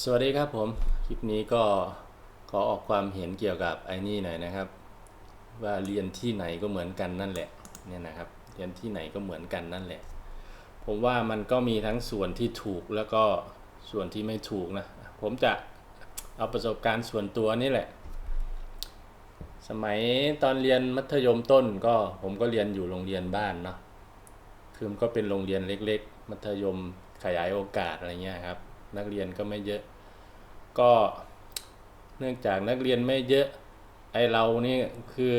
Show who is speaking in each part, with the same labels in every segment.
Speaker 1: สวัสดีครับผม คลิปนี้ก็ขอออกความเห็นเกี่ยวกับไอ้นี่หน่อยนะครับ ว่าเรียนที่ไหนก็เหมือนกันนั่นแหละเนี่ยนะครับเรียนที่ไหนก็เหมือนกันนั่นแหละ ผมว่ามันก็มีทั้งส่วนที่ถูกแล้วก็ส่วนที่ไม่ถูกนะ ผมจะเอาประสบการณ์ส่วนตัวนี่แหละ สมัยตอนเรียนมัธยมต้นก็ผมก็เรียนอยู่โรงเรียนบ้านเนาะคือมันก็เป็นโรงเรียนเล็ก ๆ มัธยมขยายโอกาสอะไรเงี้ยครับ นักเรียนก็ไม่เยอะ ก็เนื่องจากนักเรียนไม่เยอะไอเรานี่คือ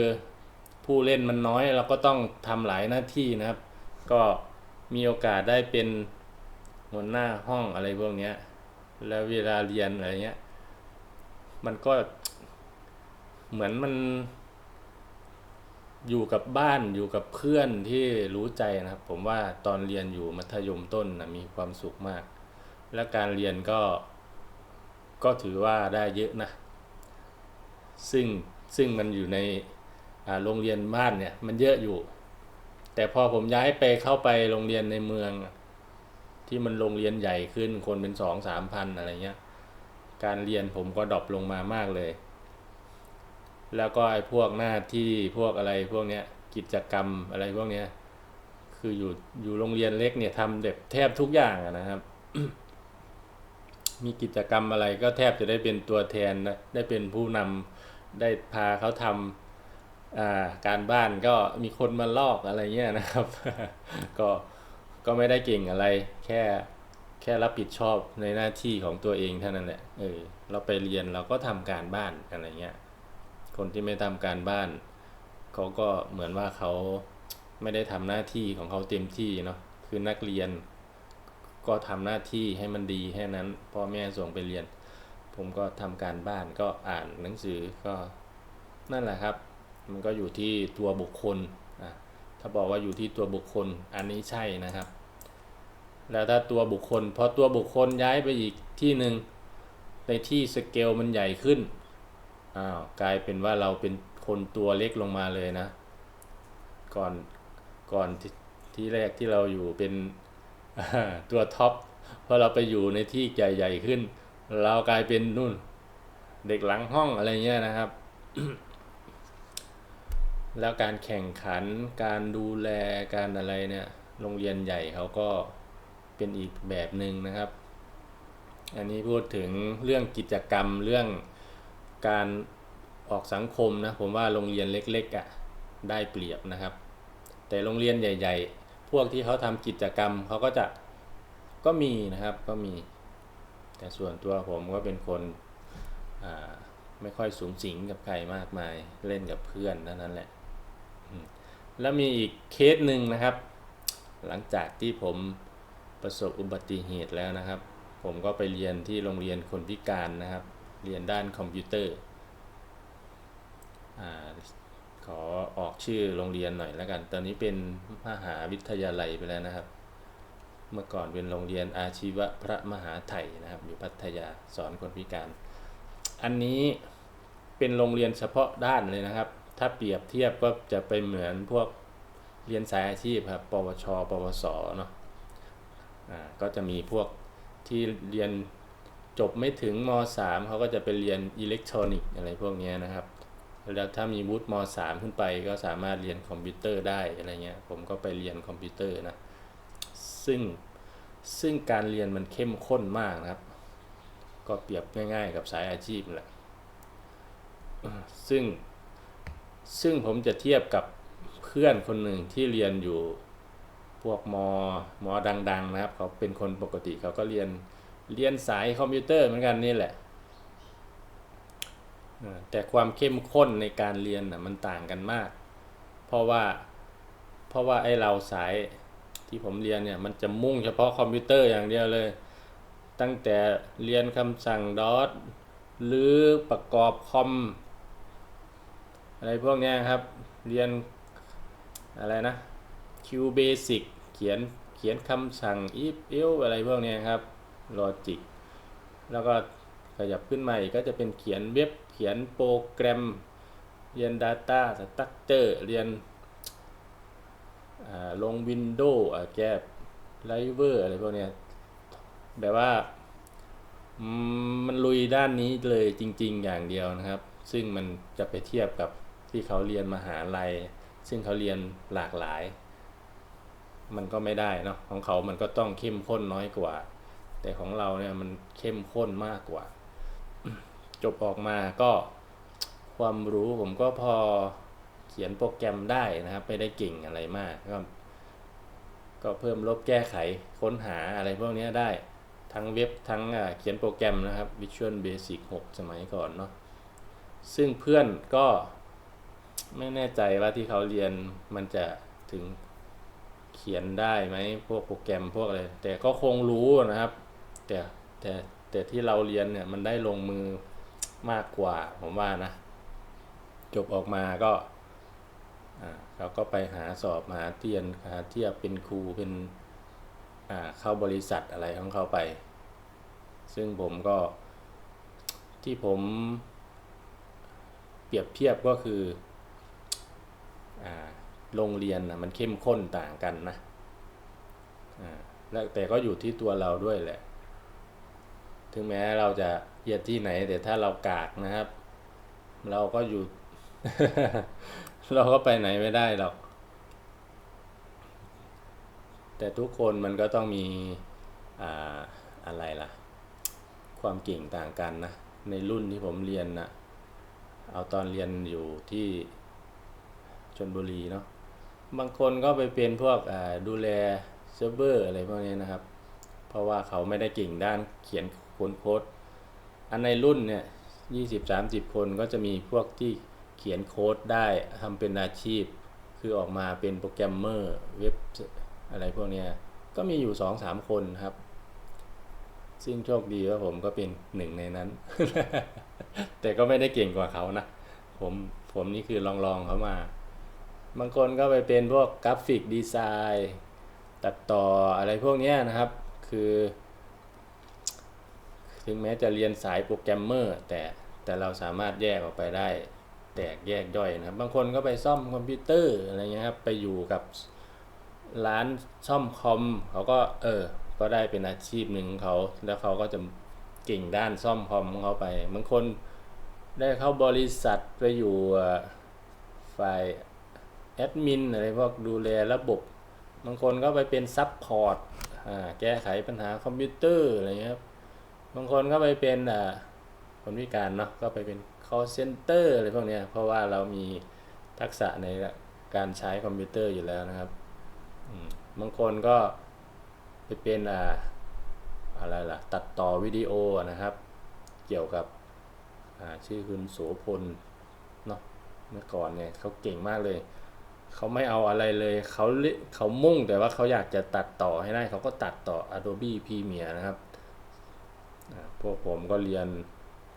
Speaker 1: ผู้เล่นมันน้อยเราก็ต้องทำหลายหน้าที่นะครับ ก็มีโอกาสได้เป็นหัวหน้าห้องอะไรพวกเนี้ยแล้วเวลาเรียนอะไรเงี้ยมันก็เหมือนมัน อยู่กับบ้านอยู่กับเพื่อนที่รู้ใจนะครับ ผมว่าตอนเรียนอยู่มัธยมต้นนะมีความสุขมาก และการเรียนก็ก็ถือว่าได้เยอะนะ ซึ่งซึ่งมันอยู่ในโรงเรียนบ้านเนี่ยมันเยอะอยู่ แต่พอผมย้ายไปเข้าไปโรงเรียนในเมือง ที่มันโรงเรียนใหญ่ขึ้นคนเป็นสองสามพันอะไรเงี้ย การเรียนผมก็ดรอปลงมามากเลย แล้วก็ไอ้พวกหน้าที่พวกอะไรพวกเนี้ยกิจกรรมอะไรพวกเนี้ย คืออยู่อยู่โรงเรียนเล็กเนี่ยทำเด็บแทบทุกอย่างนะครับ มีกิจกรรมอะไรก็แทบจะได้เป็นตัวแทนนะได้เป็นผู้นำได้พาเขาทำการบ้านก็มีคนมาลอกอะไรเงี้ยนะครับ ก็ก็ไม่ได้เก่งอะไรแค่แค่รับผิดชอบในหน้าที่ของตัวเองเท่านั้นแหละเออเราไปเรียนเราก็ทำการบ้านอะไรเงี้ยคนที่ไม่ทำการบ้านเขาก็เหมือนว่าเขาไม่ได้ทำหน้าที่ของเขาเต็มที่เนาะคือนักเรียน ก็ทำหน้าที่ให้มันดีแค่นั้นพ่อแม่ส่งไปเรียน ผมก็ทำการบ้านก็อ่านหนังสือก็นั่นแหละครับ มันก็อยู่ที่ตัวบุคคลอะถ้าบอกว่าอยู่ที่ตัวบุคคลอันนี้ใช่นะครับ แล้วถ้าตัวบุคคลพอตัวบุคคลย้ายไปอีกที่หนึ่งในที่สเกลมันใหญ่ขึ้นอ้าวกลายเป็นว่าเราเป็นคนตัวเล็กลงมาเลยนะ ก่อนก่อนทที่แรกที่เราอยู่เป็น ตัวท็อปพอเราไปอยู่ในที่ใหญ่ๆขึ้น เรากลายเป็นนู่น เด็กหลังห้องอะไรเงี้ยนะครับ แล้วการแข่งขันการดูแลการอะไรเนี่ย โรงเรียนใหญ่เขาก็เป็นอีกแบบหนึ่งนะครับ อันนี้พูดถึงเรื่องกิจกรรมเรื่องการออกสังคมนะผมว่าโรงเรียนเล็กๆอะ่ะได้เปรียบนะครับ แต่โรงเรียนใหญ่ ๆ พวกที่เขาทำกิจกรรมเขาก็จะก็มีนะครับก็มี แต่ส่วนตัวผมก็เป็นคนไม่ค่อยสูงสิงกับใครมากมายเล่นกับเพื่อนเท่านั้นแหละ แล้วมีอีกเคสหนึ่งนะครับ หลังจากที่ผมประสบอุบัติเหตุแล้วนะครับ ผมก็ไปเรียนที่โรงเรียนคนพิการนะครับ เรียนด้านคอมพิวเตอร์ ขอออกชื่อโรงเรียนหน่อยแล้วกัน ตอนนี้เป็นมหาวิทยาลัยไปแล้วนะครับ เมื่อก่อนเป็นโรงเรียนอาชีวะพระมหาไถยนะครับ อยู่พัทยาสอนคนพิการ อันนี้เป็นโรงเรียนเฉพาะด้านเลยนะครับ ถ้าเปรียบเทียบก็จะไปเหมือนพวกเรียนสายอาชีพครับ ปวช ปวส เนาะอ่า ก็จะมีพวกที่เรียนจบไม่ถึงม .3 เขาก็จะไปเรียนอิเล็กทรอนิกส์อะไรพวกนี้นะครับ แล้วถ้ามีวุฒิม .3 ขึ้นไปก็สามารถเรียนคอมพิวเตอร์ได้อะไรเงี้ยผมก็ไปเรียนคอมพิวเตอร์นะซึ่งซึ่งการเรียนมันเข้มข้นมากนะครับ ก็เปรียบง่าย ๆ กับสายอาชีพแหละซึ่งซึ่งผมจะเทียบกับเพื่อนคนหนึ่งที่เรียนอยู่พวกมมดัง ๆ นะครับ เขาเป็นคนปกติเขาก็เรียนเรียนสายคอมพิวเตอร์เหมือนกันนี่แหละ แต่ความเข้มข้นในการเรียนนะมันต่างกันมาก เพราะว่าเพราะว่าไอเราสายที่ผมเรียนเนี่ยมันจะมุ่งเฉพาะคอมพิวเตอร์อย่างเดียวเลย ตั้งแต่เรียนคำสั่งดอทหรือประกอบคอมอะไรพวกนี้ครับ เรียนอะไรนะ Q Basic เขียนเขียนคำสั่ง if else อะไรพวกนี้ครับ Logic แล้วก็ขยับขึ้นมาอีกก็จะเป็นเขียนเว็บ ขียนโปรแกรม เรียน Data Structure เรียนลง Windows แก้ Driver อะไรพวกเนี้ยแบบว่ามันลุยด้านนี้เลยจริง ๆ อย่างเดียวนะครับ ซึ่งมันจะไปเทียบกับที่เขาเรียนมหาลัย ซึ่งเขาเรียนหลากหลาย มันก็ไม่ได้เนาะของเขามันก็ต้องเข้มข้นน้อยกว่า แต่ของเราเนี่ยมันเข้มข้นมากกว่า จบออกมาก็ความรู้ผมก็พอเขียนโปรแกรมได้นะครับ ไม่ได้เก่งอะไรมากก็ก็เพิ่มลบแก้ไขค้นหาอะไรพวกนี้ได้ทั้งเว็บทั้งเขียนโปรแกรมนะครับ Visual Basic 6 สมัยก่อนเนาะซึ่งเพื่อนก็ไม่แน่ใจว่าที่เขาเรียนมันจะถึงเขียนได้ไหมพวกโปรแกรมพวกอะไรแต่ก็คงรู้นะครับ แต่แต่แต่ที่เราเรียนเนี่ยมันได้ลงมือ มากกว่าผมว่านะ จบออกมาก็เขาก็ไปหาสอบหาเทียนหาเทียบเป็นครูเป็นเข้าบริษัทอะไรของเขาไป ซึ่งผมก็ที่ผมเปรียบเทียบก็คืออโรงเรียนนะมันเข้มข้นต่างกันนะแล้วแต่ก็อยู่ที่ตัวเราด้วยแหละ ถึงแม้เราจะ เรียนที่ไหนแต่ถ้าเรากากนะครับ เราก็อยู่ เราก็ไปไหนไม่ได้หรอก แต่ทุกคนมันก็ต้องมีอ่าอะไรล่ะ ความเก่งต่างกันนะ ในรุ่นที่ผมเรียนนะเอาตอนเรียนอยู่ที่ชนบุรีเนาะบางคนก็ไปเป็นพวกดูแลเซิร์ฟเวอร์อะไรพวกนี้นะครับ เพราะว่าเขาไม่ได้เก่งด้านเขียนค้นโค้ด อันในรุ่นเนี่ยยี่สิบสามสิบคนก็จะมีพวกที่เขียนโค้ดได้ทำเป็นอาชีพ คือออกมาเป็นโปรแกรมเมอร์เว็บอะไรพวกเนี้ยก็มีอยู่สองสามคนครับ ซึ่งโชคดีว่าผมก็เป็นหนึ่งในนั้น แต่ก็ไม่ได้เก่งกว่าเขานะ ผมผมนี่คือลองลองๆเขามา บางคนก็ไปเป็นพวกกราฟิกดีไซน์ ตัดต่ออะไรพวกเนี้ยนะครับ คือ ถึงแม้จะเรียนสายโปรแกรมเมอร์แต่แต่เราสามารถแยกออกไปได้ แตกแยกย่อยนะครับ บางคนก็ไปซ่อมคอมพิวเตอร์อะไรเงี้ยครับไปอยู่กับร้านซ่อมคอมเขาก็เออ ก็ได้เป็นอาชีพหนึ่งเขาแล้วเขาก็จะเก่งด้านซ่อมคอมของเขาไปบางคนได้เข้าบริษัทไปอยู่ฝ่ายแอดมินอะไรพวกดูแลระบบบางคนก็ไปเป็นซับพอร์ตแก้ไขปัญหาคอมพิวเตอร์อะไรเงี้ยครับ บางคนก็ไปเป็นคนพิการเนาะก็ไปเป็น call center อะไรพวกนี้เพราะว่าเรามีทักษะในการใช้คอมพิวเตอร์อยู่แล้วนะครับบางคนก็ไปเป็นออะไรล่ะ ตัดต่อวิดีโอนะครับ เกี่ยวกับชื่อคุณโสพลเนาะเมื่อก่อนเนี่ยเขาเก่งมากเลย เขาไม่เอาอะไรเลยเขาเล่เขามุ่งแต่ว่าเขาอยากจะตัดต่อให้ได้เขาก็ตัดต่อ Adobe Premiere นะครับ พวกผมก็เรียน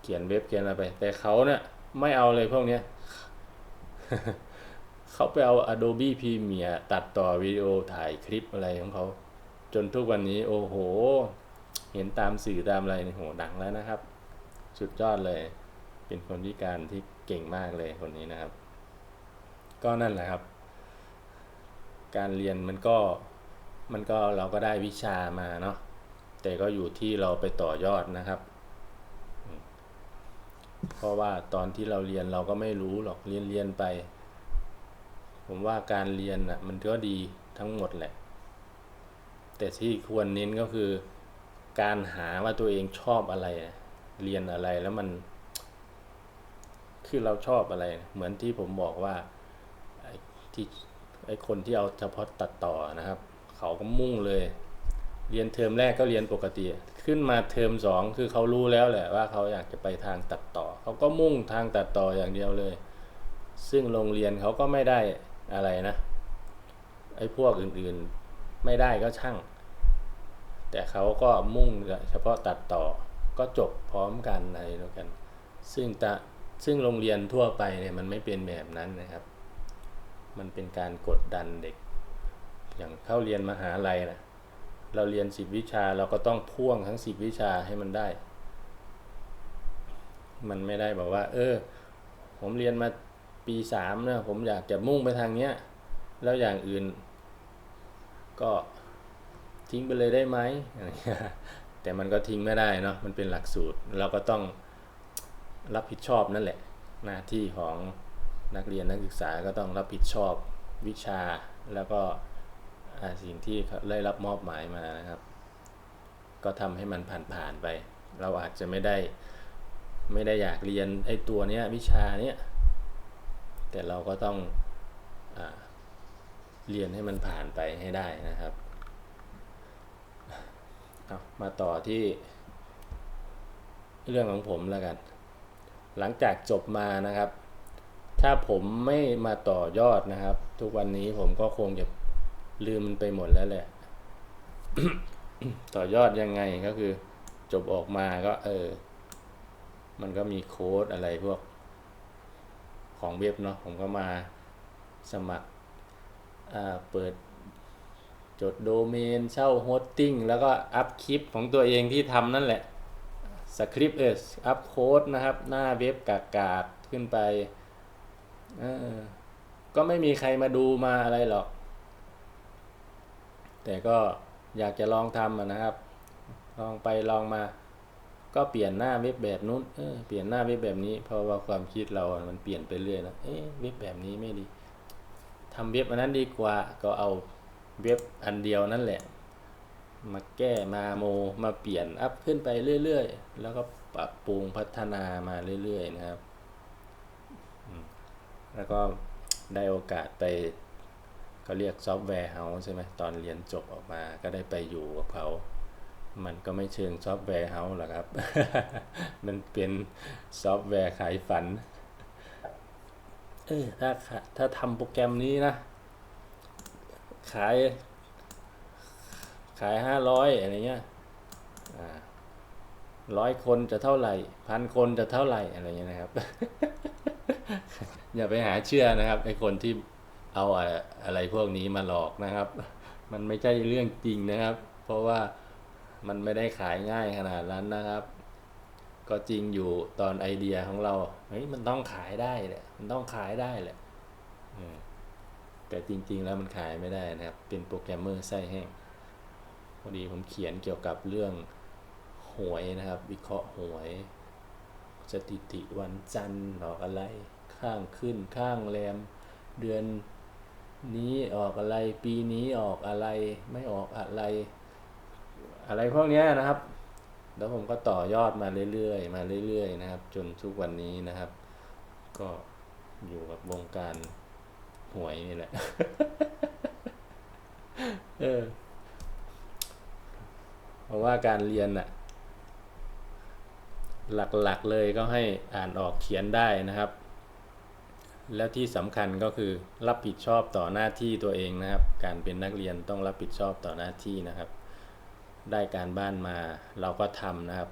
Speaker 1: เขียนเว็บเขียนอะไรไป แต่เขาเนี่ยไม่เอาเลยพวกเนี้ยเขาไปเอา Adobe Premiere ตัดต่อวิดีโอถ่ายคลิปอะไรของเขา จนทุกวันนี้โอ้โห เห็นตามสื่อตามอะไรโหดังแล้วนะครับ สุดยอดเลย เป็นคนพิการที่เก่งมากเลยคนนี้นะครับ ก็นั่นแหละครับ การเรียนมันก็มันก็เราก็ได้วิชามาเนาะ แต่ก็อยู่ที่เราไปต่อยอดนะครับ เพราะว่าตอนที่เราเรียนเราก็ไม่รู้หรอกเรียนเรียนไป ผมว่าการเรียนอะมันก็ดีทั้งหมดแหละ แต่ที่ควรเน้นก็คือ การหาว่าตัวเองชอบอะไร เรียนอะไรแล้วมัน คือเราชอบอะไร เหมือนที่ผมบอกว่าไอ้ที่ไอ้คนที่เอาเฉพาะตัดต่อนะครับ เขาก็มุ่งเลย เรียนเทอมแรกก็เรียนปกติ ขึ้นมาเทอมสองคือเขารู้แล้วแหละว่าเขาอยากจะไปทางตัดต่อ เขาก็มุ่งทางตัดต่ออย่างเดียวเลย ซึ่งโรงเรียนเขาก็ไม่ได้อะไรนะไอ้พวกอื่นๆไม่ได้ก็ช่าง แต่เขาก็มุ่งเฉพาะตัดต่อก็จบพร้อมกันอะไรแล้วกัน ซึ่งตะซึ่งโรงเรียนทั่วไปเนี่ยมันไม่เป็นแบบนั้นนะครับ มันเป็นการกดดันเด็ก อย่างเข้าเรียนมหาลัยนะ เราเรียนสิบวิชาเราก็ต้องพ่วงทั้งสิบวิชาให้มันได้ มันไม่ได้บอกว่า เออ ผมเรียนมาปีสามเนี่ยผมอยากจะมุ่งไปทางเนี้ย แล้วอย่างอื่น ก็ทิ้งไปเลยได้ไหมอะไรเงี้ยแต่มันก็ทิ้งไม่ได้เนาะมันเป็นหลักสูตร เราก็ต้องรับผิดชอบนั่นแหละ หน้าที่ของนักเรียนนักศึกษาก็ต้องรับผิดชอบวิชาแล้วก็ สิ่งที่เขาได้รับมอบหมายมานะครับ ก็ทำให้มันผ่านๆไป เราอาจจะไม่ได้ไม่ได้อยากเรียนไอ้ตัวเนี้ยวิชาเนี้ยแต่เราก็ต้องอเรียนให้มันผ่านไปให้ได้นะครับามาต่อที่เรื่องของผมแล้วกัน หลังจากจบมานะครับ ถ้าผมไม่มาต่อยอดนะครับ ทุกวันนี้ผมก็คงจะ ลืมมันไปหมดแล้วแหละ ต่อยอดยังไงก็คือ จบออกมาก็ เออ มันก็มีโค้ดอะไรพวก ของเว็บเนาะผมก็มาสมัครเปิดจดโดเมนเช่าโฮสติ้งแล้วก็อัพคลิปของตัวเองที่ทำนั่นแหละสคริปต์เอออัพโค้ดนะครับ หน้าเว็บกากาขึ้นไป ก็ไม่มีใครมาดูมาอะไรหรอก แต่ก็อยากจะลองทำนะครับ ลองไปลองมา ก็เปลี่ยนหน้าเว็บแบบนู้นเออเปลี่ยนหน้าเว็บแบบนี้ เพราะว่าความคิดเรา มันเปลี่ยนไปเรื่อยนะเอ๊ะเว็บแบบนี้ไม่ดีทำเว็บอันนั้นดีกว่า ก็เอาเว็บอันเดียวนั่นแหละ มาแก้มาโม มาเปลี่ยนอัพขึ้นไปเรื่อยๆ แล้วก็ปรับปรุงพัฒนามาเรื่อยๆนะครับ แล้วก็ได้โอกาสไป เขาเรียกซอฟต์แวร์เฮาส์ใช่ไหมตอนเรียนจบออกมาก็ได้ไปอยู่กับเขา มันก็ไม่เชิงซอฟต์แวร์เฮาส์หรอกครับ มันเป็นซอฟต์แวร์ขายฝัน เออถ้าขาถ้าทำโปรแกรมนี้นะ ขาย ขายห้าร้อยอะไรเงี้ยร้อยคนจะเท่าไหร่พันคนจะเท่าไหร่อะไรเงี้ยนะครับ อย่าไปหาเชื่อนะครับไอคนที่ เอาอะไรพวกนี้มาหลอกนะครับ มันไม่ใช่เรื่องจริงนะครับ เพราะว่ามันไม่ได้ขายง่ายขนาดนั้นนะครับ ก็จริงอยู่ตอนไอเดียของเราเฮ้ยมันต้องขายได้แหละมันต้องขายได้แหละแต่จริงๆแล้วมันขายไม่ได้นะครับ เป็นโปรแกรมเมอร์ไส้แห้งพอดีผมเขียนเกี่ยวกับเรื่องหวยนะครับ วิเคราะห์หวยสถิติวันจันทร์ออกอะไร ข้างขึ้นข้างแรม เดือน นี้ออกอะไร ปีนี้ออกอะไร ไม่ออกอะไร อะไรพวกนี้นะครับ แล้วผมก็ต่อยอดมาเรื่อยๆ มาเรื่อย ๆ นะครับ จนทุกวันนี้นะครับ ก็อยู่กับวงการหวยนี่แหละ เออ เพราะว่าการเรียนน่ะหลักๆเลยก็ให้อ่านออกเขียนได้นะครับ แล้วที่สำคัญก็คือรับผิดชอบต่อหน้าที่ตัวเองนะครับ การเป็นนักเรียนต้องรับผิดชอบต่อหน้าที่นะครับ ได้การบ้านมาเราก็ทำนะครับ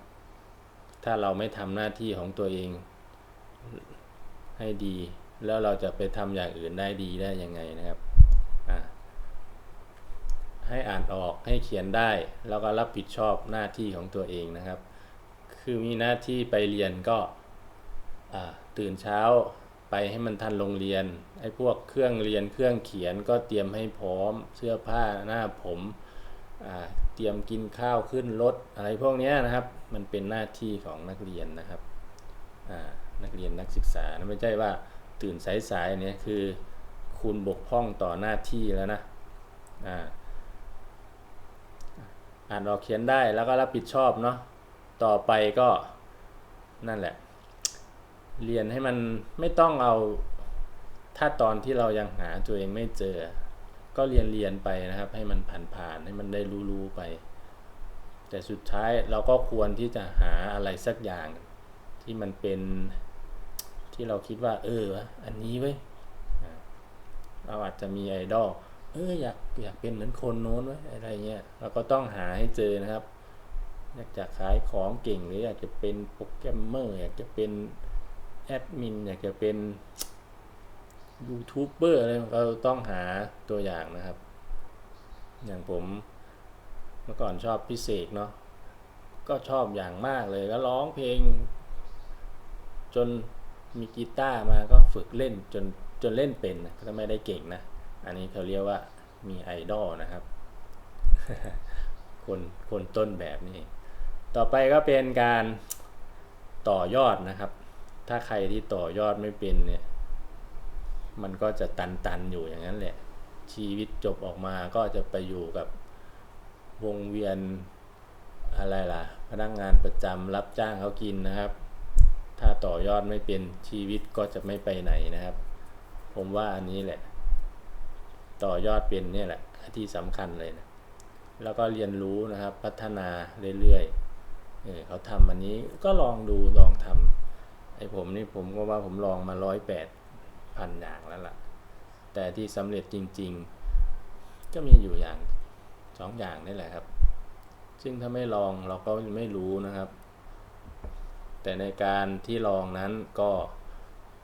Speaker 1: ถ้าเราไม่ทำหน้าที่ของตัวเอง ให้ดี แล้วเราจะไปทำอย่างอื่นได้ดีได้ยังไงนะครับให้อ่านออกให้เขียนได้ แล้วก็รับผิดชอบหน้าที่ของตัวเองนะครับ คือมีหน้าที่ไปเรียนก็ตื่นเช้า ไปให้มันทันโรงเรียน ไอ้พวกเครื่องเรียนเครื่องเขียนก็เตรียมให้พร้อม เสื้อผ้าหน้าผมเตรียมกินข้าวขึ้นรถอะไรพวกนี้นะครับ มันเป็นหน้าที่ของนักเรียนนะครับนักเรียนนักศึกษานะไม่ใช่ว่าตื่นสายๆเนี่ยคือคุณบกพร่องต่อหน้าที่แล้วนะอ่านออกเขียนได้แล้วก็รับผิดชอบเนาะต่อไปก็นั่นแหละ เรียนให้มันไม่ต้องเอาถ้าตอนที่เรายังหาตัวเองไม่เจอ ก็เรียนเรียนไปนะครับ ให้มันผ่านๆให้มันได้รู้ๆไป แต่สุดท้ายเราก็ควรที่จะหาอะไรสักอย่าง ที่มันเป็นที่เราคิดว่า เออวะอันนี้เว้ยเราอาจจะมีไอดอลเอออยากอยากเป็นเหมือนคนโน้นไว้อะไรเงี้ยเราก็ต้องหาให้เจอนะครับ อยากจะขายของเก่งหรืออยากจะเป็นโปรแกรมเมอร์อยากจะเป็น แอดมินอยากจะเป็นยูทูบเบอร์อะไรเราต้องหาตัวอย่างนะครับ อย่างผมเมื่อก่อนชอบพิเศษเนาะก็ชอบอย่างมากเลยแล้วร้องเพลง จนมีกีตาร์มาก็ฝึกเล่นจนจนเล่นเป็นนะก็ไม่ได้เก่งนะ อันนี้เขาเรียกว่ามีไอดอลนะครับ คนคนต้นแบบนี่ต่อไปก็เป็นการต่อยอดนะครับ ถ้าใครที่ต่อยอดไม่เป็นเนี่ย มันก็จะตันๆอยู่อย่างนั้นแหละ ชีวิตจบออกมาก็จะไปอยู่กับวงเวียนอะไรล่ะ พนักงานประจำรับจ้างเขากินนะครับ ถ้าต่อยอดไม่เป็นชีวิตก็จะไม่ไปไหนนะครับ ผมว่าอันนี้แหละ ต่อยอดเป็นเนี่ยแหละที่สำคัญเลยนะแล้วก็เรียนรู้นะครับ พัฒนาเรื่อยๆเออเขาทำอันนี้ก็ลองดูลองทำ อ้ผมนี่ผมก็ว่าผมลองมาร้อยแปดพันอย่างแล้วล่ะ แต่ที่สำเร็จจริง ๆ ก็มีอยู่อย่างสองอย่างนี่แหละครับ ซึ่งถ้าไม่ลองเราก็ไม่รู้นะครับ แต่ในการที่ลองนั้นก็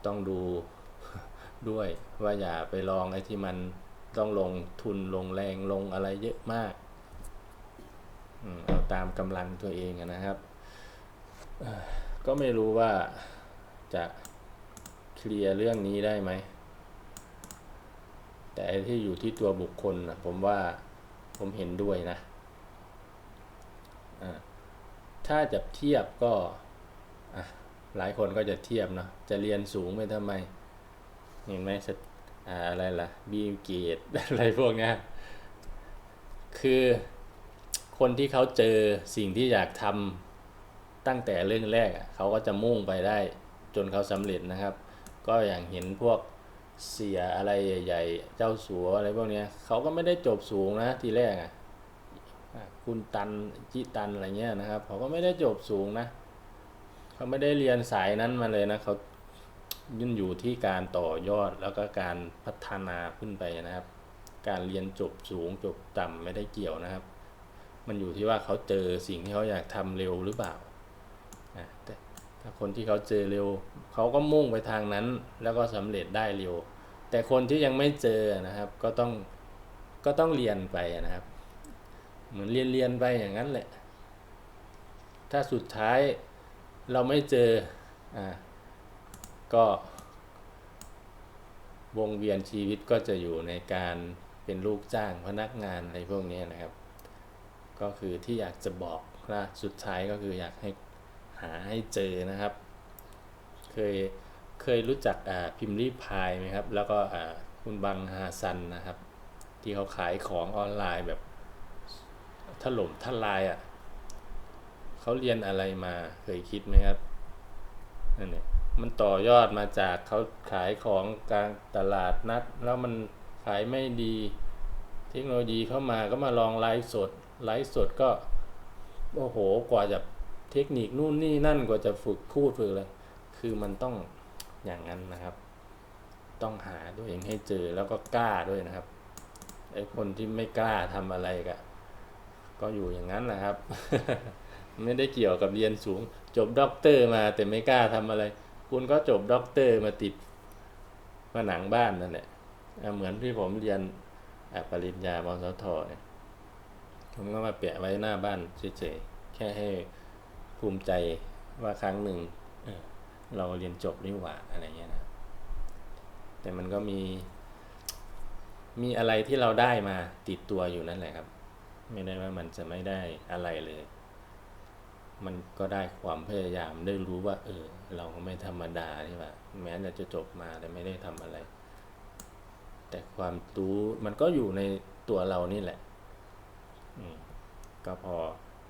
Speaker 1: ต้องดูด้วยว่าอย่าไปลองไอ้ที่มันต้องลงทุนลงแรงลงอะไรเยอะมากเอาตามกำลังตัวเองนะครับ ก็ไม่รู้ว่า จะเคลียร์เรื่องนี้ได้ไหม แต่ไอ้ที่อยู่ที่ตัวบุคคลนะผมว่าผมเห็นด้วยนะ ถ้าจะเทียบก็หลายคนก็จะเทียบเนาะ จะเรียนสูงไปทำไม เห็นไหมสตอ่าอะไรล่ะบีเกตอะไรพวกนี้คือคนที่เขาเจอสิ่งที่อยากทำตั้งแต่เรื่องแรกเขาก็จะมุ่งไปได้ จนเขาสำเร็จนะครับ ก็อย่างเห็นพวกเสียอะไรใหญ่ๆ เจ้าสัวอะไรพวกนี้เขาก็ไม่ได้จบสูงนะทีแรกอะคุณตันจิตันอะไรเงี้ยนะครับเขาก็ไม่ได้จบสูงนะเขาไม่ได้เรียนสายนั้นมาเลยนะเขายุ่นอยู่ที่การต่อยอดแล้วก็การพัฒนาขึ้นไปนะครับ การเรียนจบสูงจบต่ำไม่ได้เกี่ยวนะครับ มันอยู่ที่ว่าเขาเจอสิ่งที่เขาอยากทำเร็วหรือเปล่านะแต่ถ้า คนที่เขาเจอเร็ว เขาก็มุ่งไปทางนั้น แล้วก็สำเร็จได้เร็ว แต่คนที่ยังไม่เจอนะครับ ก็ต้องก็ต้องเรียนไปนะครับ เหมือนเรียนเรียนไปอย่างนั้นแหละ ถ้าสุดท้ายเราไม่เจออ่าก็ วงเวียนชีวิตก็จะอยู่ในการเป็นลูกจ้างพนักงานอะไรพวกนี้นะครับ ก็คือที่อยากจะบอกว่าสุดท้ายก็คืออยากให้ หาให้เจอนะครับ เคยเคยรู้จักพิมพ์รีพายไหมครับ แล้วก็คุณบังฮาซันนะครับ ที่เขาขายของออนไลน์แบบถล่มทลายอะ่ะเขาเรียนอะไรมาเคยคิดไหมครับนั่นเนี่ยมันต่อยอดมาจากเขาขายของกลางตลาดนัด แล้วมันขายไม่ดี เทคโนโลยีเข้ามาก็มาลองไลฟ์สดไลฟ์สดก็ โอ้โหกว่าจะ เทคนิคนู่นนี่นั่นกว่าจะฝึกพูดฝึกอะไรคือมันต้องอย่างนั้นนะครับ ต้องหาตัวเองให้เจอแล้วก็กล้าด้วยนะครับไอ้คนที่ไม่กล้าทำอะไรก็ก็อยู่อย่างนั้นแหละครับ ไม่ได้เกี่ยวกับเรียนสูง จบด็อกเตอร์มาแต่ไม่กล้าทำอะไร คุณก็จบด็อกเตอร์มาติดผนังบ้านนั่นแหละเหมือนที่ผมเรียนปริญญามสทเนี่ยผมก็มาแปะไว้หน้าบ้านเฉยๆแค่ให้ ภูมิใจว่าครั้งหนึ่งเออเราเรียนจบนี่หว่าอะไรเงี้ยนะ แต่มันก็มี มีอะไรที่เราได้มาติดตัวอยู่นั่นแหละครับ ไม่ได้ว่ามันจะไม่ได้อะไรเลย มันก็ได้ความพยายามได้รู้ว่า เออ เราก็ไม่ธรรมดาที่ว่า แม้จะจบมาแต่ไม่ได้ทำอะไร แต่ความรู้มันก็อยู่ในตัวเรานี่แหละ อืมก็พอ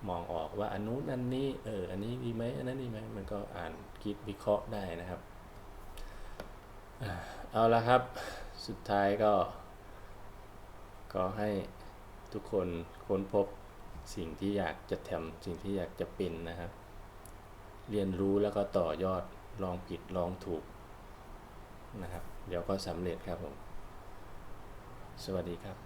Speaker 1: มองออกว่าอันนู้นอันนี้เอออันนี้ดีไหมอันนั้นดีไหมมันก็อ่านคิดวิเคราะห์ได้นะครับเอาละครับสุดท้ายก็ ก็ให้ทุกคนค้นพบสิ่งที่อยากจะทำสิ่งที่อยากจะเป็นนะครับ เรียนรู้แล้วก็ต่อยอดลองผิดลองถูกนะครับ เดี๋ยวก็สำเร็จครับผม สวัสดีครับ